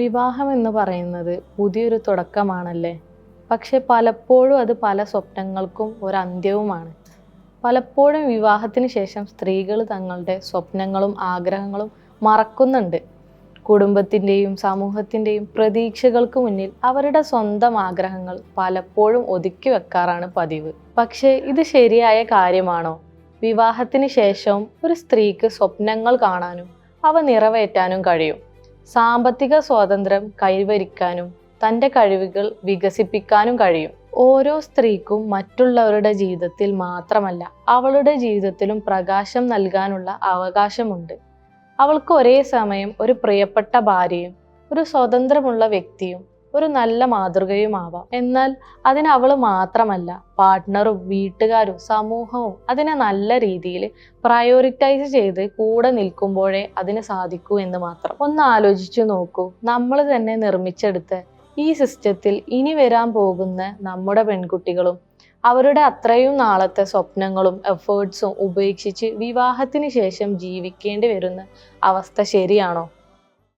വിവാഹം എന്ന് പറയുന്നത് പുതിയൊരു തുടക്കമാണല്ലേ? പക്ഷെ പലപ്പോഴും അത് പല സ്വപ്നങ്ങൾക്കും ഒരു പലപ്പോഴും വിവാഹത്തിന് ശേഷം സ്ത്രീകൾ തങ്ങളുടെ സ്വപ്നങ്ങളും ആഗ്രഹങ്ങളും മറക്കുന്നുണ്ട്. കുടുംബത്തിന്റെയും സമൂഹത്തിന്റെയും പ്രതീക്ഷകൾക്ക് മുന്നിൽ അവരുടെ സ്വന്തം ആഗ്രഹങ്ങൾ പലപ്പോഴും ഒതുക്കി വെക്കാറാണ് പതിവ്. പക്ഷേ ഇത് ശരിയായ കാര്യമാണോ? വിവാഹത്തിന് ശേഷവും ഒരു സ്ത്രീക്ക് സ്വപ്നങ്ങൾ കാണാനും അവ നിറവേറ്റാനും കഴിയും. സാമ്പത്തിക സ്വാതന്ത്ര്യം കൈവരിക്കാനും തന്റെ കഴിവുകൾ വികസിപ്പിക്കാനും കഴിയും. ഓരോ സ്ത്രീക്കും മറ്റുള്ളവരുടെ ജീവിതത്തിൽ മാത്രമല്ല അവളുടെ ജീവിതത്തിലും പ്രകാശം നൽകാനുള്ള അവകാശമുണ്ട്. അവൾക്ക് ഒരേ സമയം ഒരു പ്രിയപ്പെട്ട ഭാര്യയും ഒരു സ്വതന്ത്രമുള്ള വ്യക്തിയും ഒരു നല്ല മാതൃകയും മാതൃകയുമാവാം എന്നാൽ അതിന് അവൾ മാത്രമല്ല പാർട്ട്ണറും വീട്ടുകാരും സമൂഹവും അതിനെ നല്ല രീതിയിൽ പ്രയോറിറ്റൈസ് ചെയ്ത് കൂടെ നിൽക്കുമ്പോഴേ അതിന് സാധിക്കൂ എന്ന് മാത്രം. ഒന്ന് ആലോചിച്ചു നോക്കൂ നമ്മൾ തന്നെ നിർമ്മിച്ചെടുത്ത് ഈ സിസ്റ്റത്തിൽ ഇനി വരാൻ പോകുന്ന നമ്മുടെ പെൺകുട്ടികളും അവരുടെ അത്രയും നാളത്തെ സ്വപ്നങ്ങളും എഫേർട്സും ഉപേക്ഷിച്ച് വിവാഹത്തിന് ശേഷം ജീവിക്കേണ്ടി വരുന്ന അവസ്ഥ ശരിയാണോ?